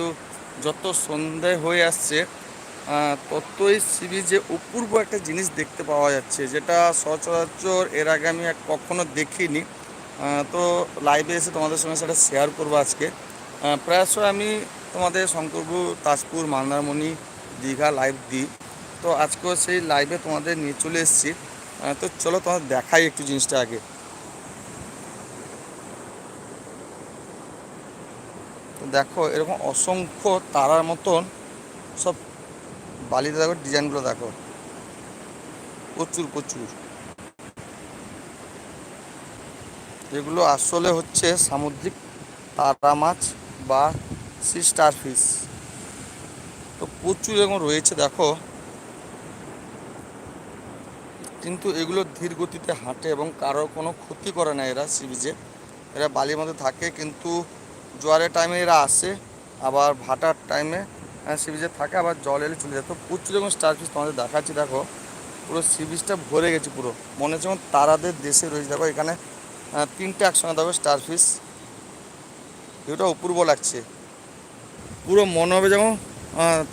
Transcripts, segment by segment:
কিন্তু যত সন্ধে হয়ে আসছে ততই সি বিচে অপূর্ব একটা জিনিস দেখতে পাওয়া যাচ্ছে, যেটা সচরাচর এর আগে আমি কখনো দেখিনি। তো লাইভে এসে তোমাদের সঙ্গে সেটা শেয়ার করব আজকে। প্রায়শই আমি তোমাদের শঙ্করপুর, তাজপুর, মন্দারমণি, দীঘা লাইভ দিই। তো আজকেও সেই লাইভে তোমাদের নিয়ে চলে এসেছি। তো চলো তোমাদের দেখাই একটু জিনিসটা আগে। দেখো, এরকম অসংখ্য তারার মতন সব বালিতে দেখো, ডিজাইনগুলো দেখো। প্রচুর প্রচুর। এগুলো আসলে হচ্ছে সামুদ্রিক তারা মাছ বা সি স্টার ফিশ তো প্রচুর এরকম রয়েছে, দেখো। কিন্তু এগুলো ধীর গতিতে হাঁটে এবং কারোর কোনো ক্ষতি করে না এরা সি বিচে এরা বালির মধ্যে থাকে, কিন্তু জোয়ারের টাইমে এরা আসে, আবার ভাটার টাইমে সি বিচে থাকে, আবার জল এলে চলে যায়। তো প্রচুর এরকম স্টার ফিশ তোমাদের দেখাচ্ছি, দেখো, পুরো সি বিচটা ভরে গেছে পুরো। মনে হচ্ছে যেমন তারাদের দেশে রয়েছে। দেখো, এখানে তিনটে একসঙ্গে দেখো স্টার ফিশ ভিউটা অপূর্ব লাগছে। পুরো মনে হবে যেমন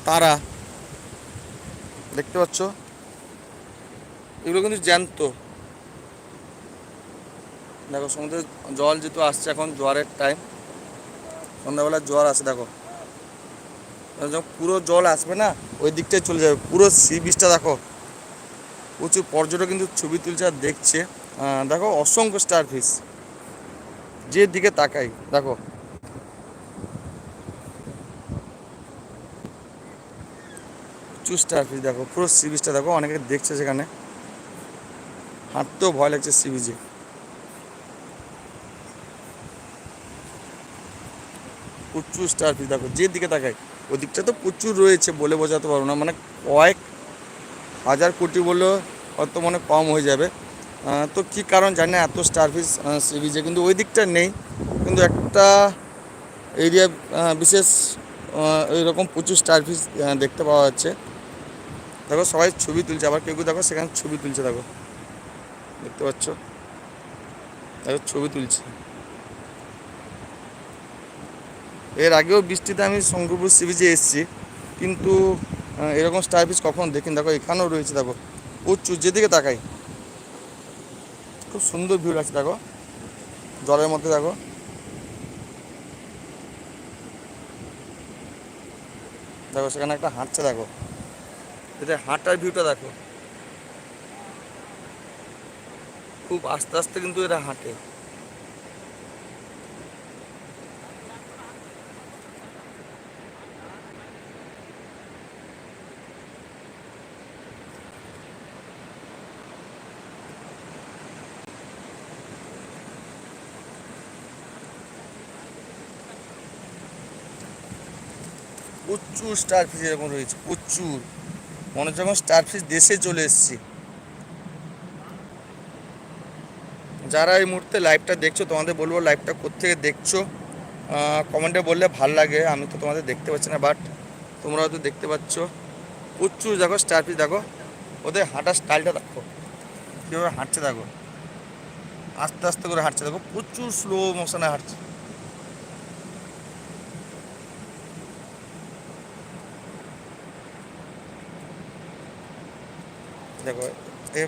তারা। দেখতে পাচ্ছ? এগুলো কিন্তু জ্যান্ত। দেখো সমুদ্রের জল যেহেতু আসছে এখন জোয়ারের টাইম সন্ধ্যাবেলা জল আসে, দেখো। যখন পুরো জল আসবে না, ওই দিকটায় চলে যাবে। পুরো সি বিচটা, দেখো। প্রচুর পর্যটক কিন্তু ছবি তুলছে আর দেখছে। দেখো, অসংখ্য স্টার ফিশ যে দিকে তাকাই, দেখো। প্রচুর স্টার ফিশ দেখো। পুরো সি বিচটা, দেখো, অনেকে দেখছে সেখানে। হাঁটতেও ভয় লাগছে সি বিচে। প্রচুর স্টার ফিশ দেখো যে দিকে তাকাই ওই দিকটা তো প্রচুর রয়েছে বলে বোঝাতে পারব না। মানে কয়েক হাজার কোটি বললেও হয়তো মনে কম হয়ে যাবে। তো কী কারণ জানি না এত স্টার ফিশ সি বিচে কিন্তু ওই দিকটা নেই। কিন্তু একটা এরিয়া বিশেষ আহ, এইরকম প্রচুর স্টার ফিশ দেখতে পাওয়া যাচ্ছে। দেখো সবাই ছবি তুলছে আবার কেউ কেউ দেখো সেখানে ছবি তুলছে দেখো। দেখতে পাচ্ছ? দেখো ছবি তুলছে। এর আগেও বৃষ্টিতে আমি শঙ্করপুর সি বিচে এসেছি, কিন্তু এরকম স্টার ফিশ কখনো দেখিনি। দেখো, এখানেও রয়েছে, দেখো, প্রচুর, যেদিকে তাকাই, খুব সুন্দর ভিউ লাগছে, দেখো, জলের মধ্যে, দেখো। দেখো, সেখানে একটা হাঁটছে, দেখো। এটা হাঁটার ভিউটা দেখো। খুব আস্তে আস্তে কিন্তু এরা হাঁটে। প্রচুর স্টার ফিশ এরকম রয়েছে, প্রচুর। মনে হচ্ছে যখন স্টার ফিশ দেশে চলে এসেছি। যারা এই মুহূর্তে লাইভটা দেখছ, তোমাদের বলব লাইভটা কোথেকে দেখছ? কমেন্টে বললে ভালো লাগে, আমি তো তোমাদের দেখতে পাচ্ছি না বাট তোমরা হয়তো দেখতে পাচ্ছ। প্রচুর দেখো স্টার ফিশ দেখো। ওদের হাঁটার স্টাইলটা দেখো। কীভাবে হাঁটছে দেখো। আস্তে আস্তে করে হাঁটছে দেখো, প্রচুর স্লো মোশনে হাঁটছে। দেখো, এ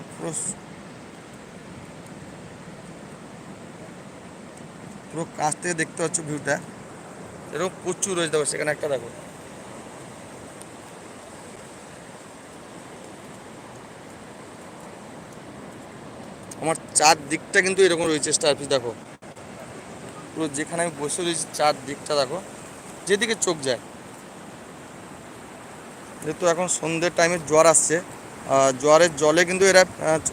পুরো কাছ থেকে দেখতে পাচ্ছ ভিউটা। এরকম প্রচুর রয়েছে, দেখো, সেখানে একটা দেখো। আমার চার দিকটা কিন্তু এরকম রয়েছে স্টার পিস দেখো। পুরো যেখানে আমি বসে রয়েছি চার দিকটা দেখো, যেদিকে চোখ যায়। যেহেতু এখন সন্ধ্যের টাইমে জ্বর আসছে জোয়ারের জলে কিন্তু এরা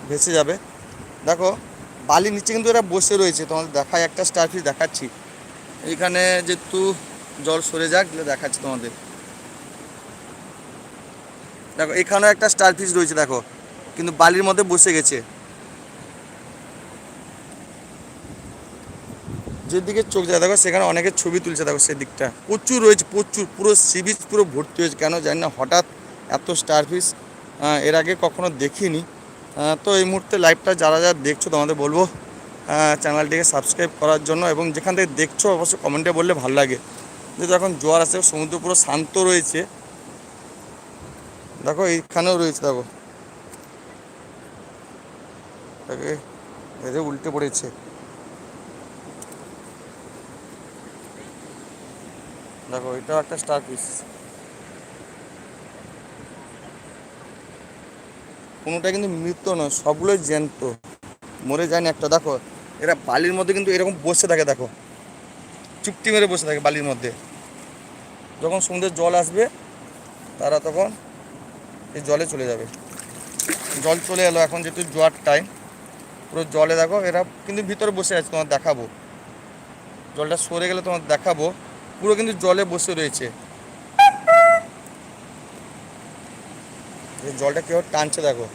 ভেসে যাবে। দেখো, বালির নিচে কিন্তু এরা বসে রয়েছে। তোমাদের দেখায় একটা স্টার ফিশ দেখাচ্ছি। এইখানে যেহেতু জল সরে যাক দেখাচ্ছি তোমাদের। দেখো, এখানেও একটা স্টার ফিশ রয়েছে, দেখো। কিন্তু বালির মধ্যে বসে গেছে। যেদিকে চোখ যায়, দেখো, সেখানে অনেকের ছবি তুলছে, দেখো, সেদিকটা। প্রচুর রয়েছে, প্রচুর, পুরো সি পুরো ভর্তি হয়েছে। কেন জানি না, হঠাৎ এত স্টার ফিশ এর আগে কখনো দেখিনি। তো এই মুহূর্তে লাইভটা যারা যারা দেখছ, তোমাদের বলব চ্যানেলটিকে সাবস্ক্রাইব করার জন্য এবং যেখান থেকে দেখছ, অবশ্যই কমেন্টে বললে ভালো লাগে। যেহেতু এখন জোয়ার আছে, সমুদ্র পুরো শান্ত রয়েছে। দেখো, এইখানেও রয়েছে, দেখো। তাকে উল্টে পড়েছে। দেখো, এটাও একটা স্টার পিস কোনোটা কিন্তু মৃত নয়, সবগুলোই জ্যান্ত। মরে যায়নি একটা, দেখো, এরা বালির মধ্যে কিন্তু এরকম বসে থাকে, দেখো। চুপটি মেরে বসে থাকে বালির মধ্যে। যখন সমুদ্রের জল আসবে, তারা তখন এই জলে চলে যাবে। জল চলে এলো, এখন যেহেতু জোয়ার টাইম পুরো জলে দেখো, এরা কিন্তু ভিতরে বসে আছে, তোমার দেখাবো। জলটা সরে গেলে তোমার দেখাবো। পুরো কিন্তু জলে বসে রয়েছে। জলটা কেউ টানছে দেখো।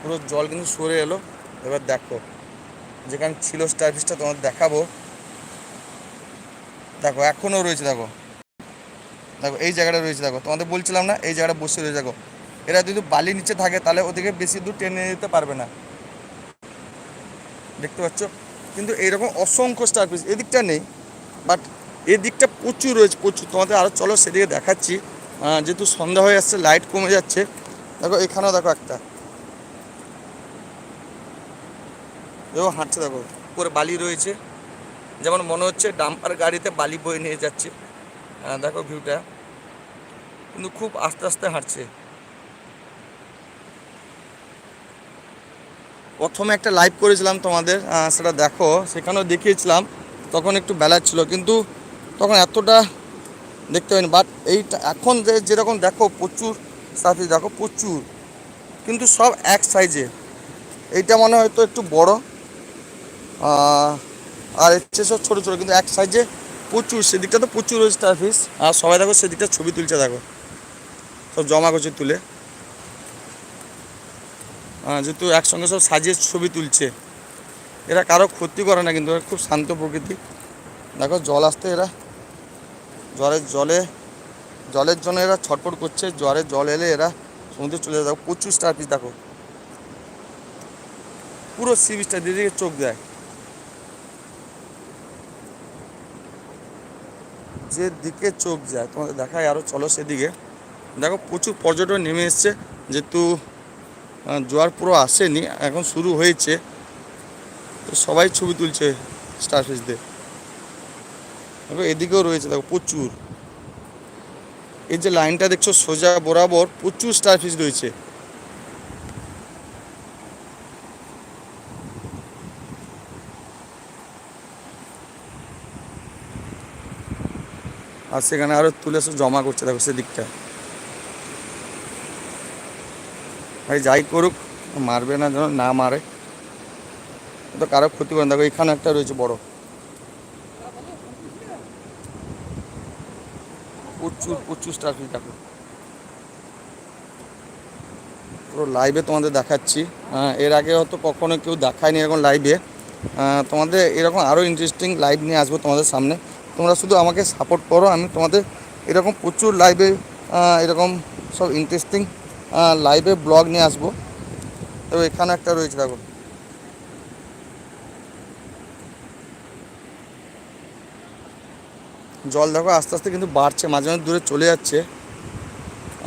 পুরো জল কিন্তু সরে এলো। এবার দেখো, যেখানে ছিল স্টার ফিশটা তোমার দেখাবো। দেখো, এখনও রয়েছে দেখো। দেখো, এই জায়গাটা রয়েছে দেখো। তোমাদের বলছিলাম না, এই জায়গাটা বসে রয়েছে দেখো। এরা যদি বালির নিচে থাকে, তাহলে ওদিকে বেশি দূর টেনে নিতে পারবে না। দেখতে পাচ্ছ? কিন্তু এইরকম অসংখ্য স্টার পিস এদিকটা নেই বাট এদিকটা প্রচুর রয়েছে, প্রচুর। তোমাদের আরও চলো সেদিকে দেখাচ্ছি। যেহেতু সন্ধ্যা হয়ে যাচ্ছে লাইট কমে যাচ্ছে। দেখো, এখানেও দেখো একটা। দেখো হাঁটছে, দেখো, উপরে বালি রয়েছে। যেমন মনে হচ্ছে ডাম্পার গাড়িতে বালি বয়ে নিয়ে যাচ্ছে। দেখো ভিউটা কিন্তু খুব আস্তে আস্তে হাঁটছে। প্রথমে একটা লাইভ করেছিলাম তোমাদের সেটা দেখো। সেখানেও দেখিয়েছিলাম। তখন একটু বেলা ছিল, কিন্তু তখন এতটা দেখতে পাইনি বাট এইটা এখন যে যেরকম দেখো প্রচুর, সাথে দেখো প্রচুর, কিন্তু সব এক সাইজে এইটা মনে হয়তো একটু বড় আর হচ্ছে সব ছোটো ছোটো, কিন্তু এক সাইজে প্রচুর, সেদিকটা তো প্রচুর রয়েছে স্টার ফিস আর সবাই দেখো সেদিকটা ছবি তুলছে, দেখো। সব জমা করছে তুলে। যেহেতু একসঙ্গে সব সাজিয়ে ছবি তুলছে। এরা কারও ক্ষতি করে না, কিন্তু খুব শান্ত প্রকৃতি। দেখো জল আসতে এরা জলের জলে, জলের জন্য এরা ছটফট করছে জ্বরে জল এলে এরা সমুদ্রে চলে দেখো, প্রচুর স্টার পিস দেখো। পুরো সি বিচটা দিদিকে চোখ দেয়। যে দিকে চোখ যায়, তোমাদের দেখায় আরও চলো সেদিকে। দেখো, প্রচুর পর্যটন নেমে এসছে। যেহেতু জোয়ার পুরো আসেনি, এখন শুরু হয়েছে। তো সবাই ছবি তুলছে স্টার ফিশদের দেখো, এদিকেও রয়েছে, দেখো, প্রচুর। এই যে লাইনটা দেখছ, সোজা বরাবর প্রচুর স্টার ফিশ রয়েছে। আর সেখানে আরও তুলে সব জমা করছে, দেখো, সেদিকটা। ভাই, যাই করুক, মারবে না, যেন না মারে। তো কারও ক্ষতি করে। দেখো, এখানে একটা রয়েছে বড়। প্রচুর প্রচুর স্টার ফিশ পুরো লাইভে তোমাদের দেখাচ্ছি। এর আগে হয়তো কখনো কেউ দেখায়নি এরকম লাইভে তোমাদের এরকম আরও ইন্টারেস্টিং লাইভ নিয়ে আসব তোমাদের সামনে। তোমরা শুধু আমাকে সাপোর্ট করো, আমি তোমাদের এরকম প্রচুর লাইভে এরকম সব ইন্টারেস্টিং লাইভে ব্লগ নিয়ে আসব। তো এখানে একটা রয়েছে, দেখো। জল দেখো আস্তে আস্তে কিন্তু বাড়ছে, মাঝে মাঝে দূরে চলে যাচ্ছে।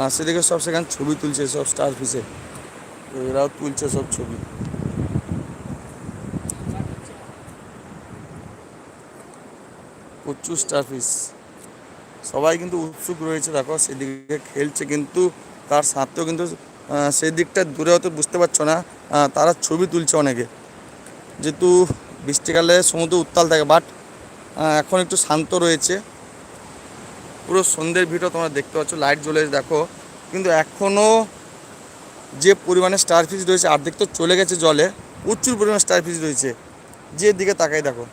আর সেদিকে সব সেখানে ছবি তুলছে, সব স্টার ফিসে এরাও তুলছে সব ছবি। প্রচুর স্টার ফিস সবাই কিন্তু উৎসুক রয়েছে, দেখো সেদিকে খেলছে কিন্তু তার সাথেও কিন্তু সেই দিকটা দূরে হয়তো বুঝতে পারছ না। তারা ছবি তুলছে অনেকে। যেহেতু বৃষ্টিকালে সমুদ্র উত্তাল থাকে বাট এখন একটু শান্ত রয়েছে। পুরো সন্ধ্যের ভিডিও তোমরা দেখতে পাচ্ছ লাইট জ্বলে দেখো। কিন্তু এখনও যে পরিমাণে স্টার ফিশ রয়েছে আর্ধেক তো চলে গেছে জলে, প্রচুর পরিমাণে স্টার ফিশ রয়েছে। যে দিকে তাকাই দেখো।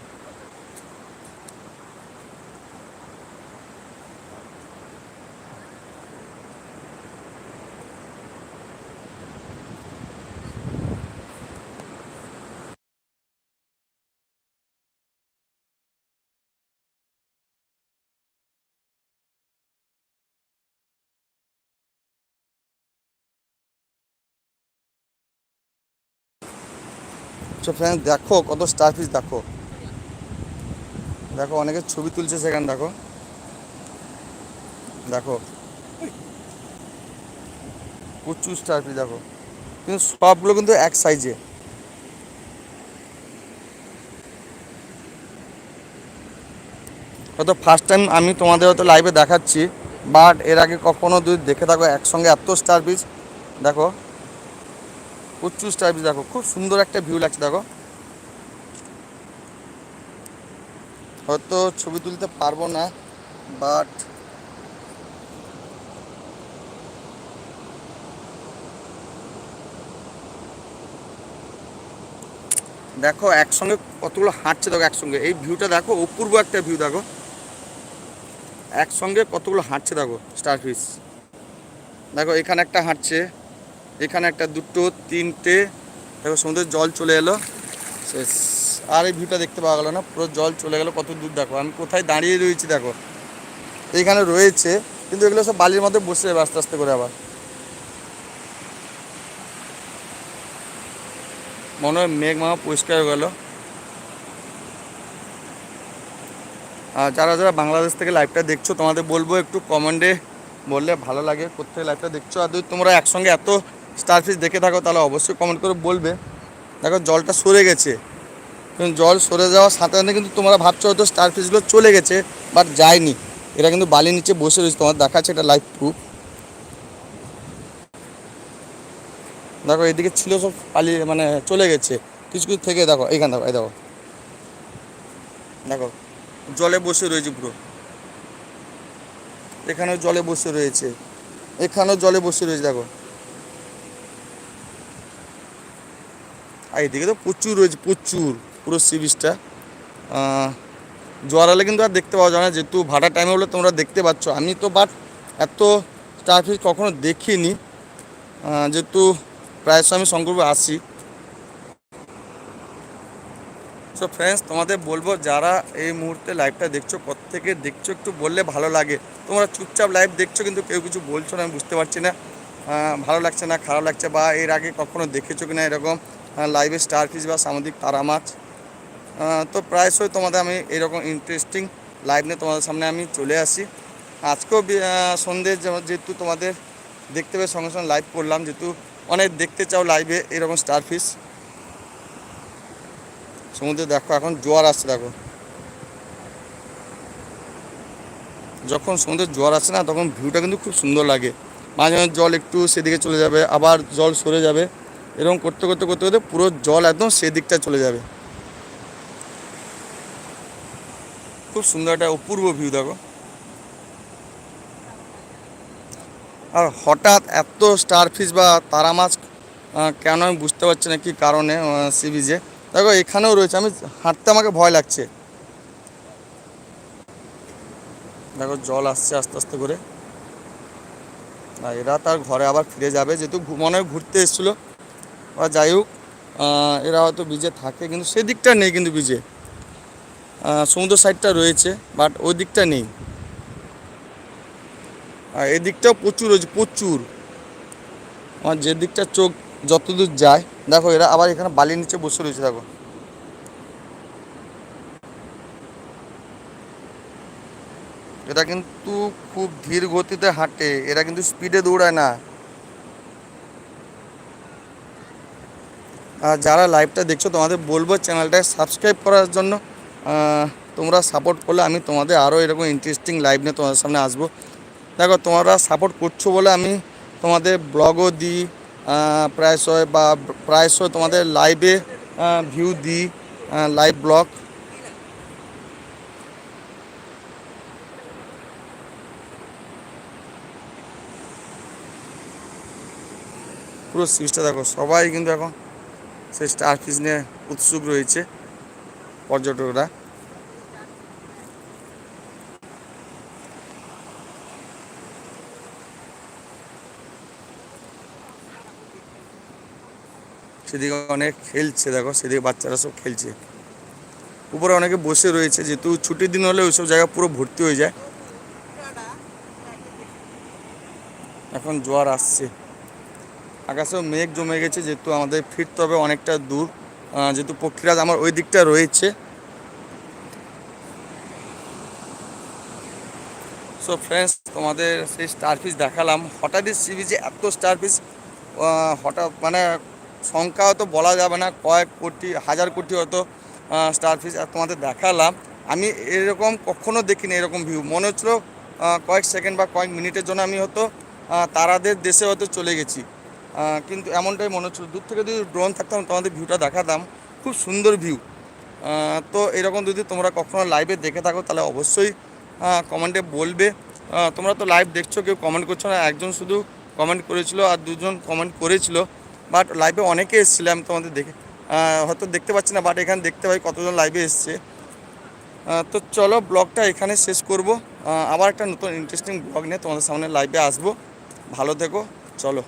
সো ফ্রেন্ড দেখো, কত স্টার ফিশ দেখো। দেখো, অনেকে ছবি তুলছে সেখানে, দেখো। দেখো। প্রচুর স্টারফিশ দেখো। কিন্তু সবগুলো কিন্তু এক সাইজে হয়তো ফার্স্ট টাইম আমি তোমাদের হয়তো লাইভে দেখাচ্ছি বাট এর আগে কখনো যদি দেখে থাকো একসঙ্গে এত স্টার পিচ দেখো। স্টার পিচ দেখো, খুব সুন্দর একটা ভিউ লাগছে দেখো। হয়তো ছবি তুলতে পারব না বাট দেখো একসঙ্গে কতগুলো হাঁটছে দেখো একসঙ্গে। এই ভিউটা দেখো, অপূর্ব একটা ভিউ দেখো। একসঙ্গে কতগুলো হাঁটছে দেখো স্টারফিশ দেখো, এখানে একটা হাঁটছে। এখানে একটা দুটো, তিনটে, দেখো সমুদ্রের জল চলে এলো। শেষ। আর এই ভিউটা দেখতে পাওয়া গেলো না, পুরো জল চলে গেলো, কত দূর দেখো। আমি কোথায় দাঁড়িয়ে রয়েছি, দেখো। এইখানে রয়েছে, কিন্তু এগুলো সব বালির মধ্যে বসে যাবে আস্তে আস্তে করে আবার। মনে হয় মেঘ মামা পরিষ্কার হয়ে গেল। আর যারা যারা বাংলাদেশ থেকে লাইভটা দেখছ, তোমাদের বলব একটু কমেন্টে বললে ভালো লাগে কোথেকে লাইভটা দেখছ। আর যদি তোমরা একসঙ্গে এত স্টারফিশ দেখে থাকো, তাহলে অবশ্যই কমেন্ট করে বলবে। দেখো, জলটা সরে গেছে। কিন্তু জল সরে যাওয়ার সাথে সাথে কিন্তু তোমরা ভাবছ হয়তো স্টারফিশগুলো চলে গেছে বাট যায়নি। এরা কিন্তু বালির নিচে বসে রয়েছে। তোমার দেখাচ্ছে এটা লাইভ প্রুফ দেখো, এদিকে ছিল সব পালিয়ে মানে চলে গেছে। কিছু কিছু থেকে দেখো, এইখানে দেখো, এই দেখো। দেখো, জলে বসে রয়েছে পুরো। এখানেও জলে বসে রয়েছে। এখানেও জলে বসে রয়েছে, দেখো। আর এদিকে তো প্রচুর রয়েছে, প্রচুর, পুরো সি বিচটা জোয়ার হলে কিন্তু আর দেখতে পাওয়া যায় না, যেহেতু ভাড়া টাইমে হলে তোমরা দেখতে পাচ্ছ। আমি তো বাট এত স্টারফিশ কখনো দেখিনি। যেহেতু প্রায় সময় আমি শঙ্করপুর আসি। সো ফ্রেন্ডস তোমাদের বলব, যারা এই মুহূর্তে লাইভটা দেখছ থেকে দেখছ, একটু বললে ভালো লাগে। তোমরা চুপচাপ লাইভ দেখছ, কিন্তু কেউ কিছু বলছো না, আমি বুঝতে পারছি না। ভালো লাগছে না, খারাপ লাগছে, বা এর আগে কখনো দেখেছ কিনা এরকম? লাইভে স্টার ফিশ বা সামুদ্রিক তারা মাছ। তো প্রায়শই তোমাদের আমি এরকম ইন্টারেস্টিং লাইভ নিয়ে তোমাদের সামনে আমি চলে আসি। আজকেও সন্ধ্যে যেহেতু তোমাদের দেখতে পেয়ে সঙ্গে সঙ্গে লাইভ করলাম, যেহেতু অনেক দেখতে চাও লাইভে এরকম স্টার ফিশ সমুদ্রে দেখো, এখন জোয়ার আসছে, দেখো। যখন সমুদ্রের জোয়ার আসে না, তখন ভিউটা কিন্তু খুব সুন্দর লাগে। মাঝে মাঝে জল একটু সেদিকে চলে যাবে, আবার জল সরে যাবে। এরকম করতে করতে করতে করতে পুরো জল একদম সেদিকটা চলে যাবে। খুব সুন্দর একটা অপূর্ব ভিউ দেখো। আর হঠাৎ এত স্টার ফিশ বা তারা মাছ কেন আমি বুঝতে পারছি না কি কারণে সি বিচে দেখো, এখানেও রয়েছে, আমি হাঁটতে আমাকে ভয় লাগছে। দেখো, জল আসছে আস্তে আস্তে করে। আর এরা তার ঘরে আবার ফিরে যাবে, যেহেতু মনে হয় ঘুরতে এসেছিল। বা যাই হোক এরা হয়তো বিজে থাকে, কিন্তু সেদিকটা নেই কিন্তু বিজে সমুদ্র সাইডটা রয়েছে বাট ওই দিকটা নেই। আর এদিকটাও প্রচুর রয়েছে, প্রচুর। আমার যে দিকটা চোখ যতদূর যায়, দেখো এরা আবার এখানে বালির নিচে বসে রয়েছে, দেখো। এটা কিন্তু খুব ধীর গতিতে হাঁটে, এরা কিন্তু স্পিডে দৌড়ায় না। যারা লাইভটা দেখছ, তোমাদের বলব চ্যানেলটাকে সাবস্ক্রাইব করার জন্য। তোমরা সাপোর্ট করলে আমি তোমাদের আরও এরকম ইন্টারেস্টিং লাইভ নিয়ে তোমাদের সামনে আসব। দেখো, তোমরা সাপোর্ট করছ বলে আমি তোমাদের ব্লগও দিই প্রায়শই বা প্রায়শই তোমাদের লাইভে ভিউ দিই লাইভ ব্লগ পুরো সিরিজটা দেখো, সবাই কিন্তু এখন সেই স্টার ফিশ নিয়ে উৎসুক রয়েছে পর্যটকরা। সেদিকে অনেক খেলছে, দেখো, সেদিকে বাচ্চারা সব খেলছে। উপরে অনেকে বসে রয়েছে, যেহেতু ছুটির দিন হলে ওইসব জায়গা পুরো ভর্তি হয়ে যায়। এখন জোয়ার আসছে। আকাশেও মেঘ জমে গেছে, যেহেতু আমাদের ফিরতে হবে অনেকটা দূর। যেহেতু পক্ষীরাজ আমার ওই দিকটা রয়েছে। সো ফ্রেন্ডস তোমাদের সেই স্টার ফিস দেখালাম হঠাৎই সি বিচে এত স্টার ফিস হঠাৎ মানে সংখ্যা হয়তো বলা যাবে না, কয়েক কোটি, হাজার কোটি হয়তো স্টার ফিস তোমাদের দেখালাম। আমি এরকম কখনো দেখিনি এরকম ভিউ মনে হচ্ছিল কয়েক সেকেন্ড বা কয়েক মিনিটের জন্য আমি হয়তো তারাদের দেশে হয়তো চলে গেছি। কিন্তু এমনটাই মনে হচ্ছিল। দূর থেকে যদি ড্রোন থাকতাম, তোমাদের ভিউটা দেখাতাম। খুব সুন্দর ভিউ তো এরকম যদি তোমরা কখনো লাইভে দেখে থাকো, তাহলে অবশ্যই কমেন্টে বলবে। তোমরা তো লাইভ দেখছ, কেউ কমেন্ট করছ না। একজন শুধু কমেন্ট করেছিল আর দুজন কমেন্ট করেছিল। বাট লাইভে অনেকে এসেছিল, আমি তোমাদের দেখে হয়তো দেখতে পাচ্ছি না বাট এখানে দেখতে পাই কতজন লাইভে এসছে। তো চলো ব্লগটা এখানে শেষ করব। আবার একটা নতুন ইন্টারেস্টিং ব্লগ নিয়ে তোমাদের সামনে লাইভে আসব। ভালো থেকো, চলো।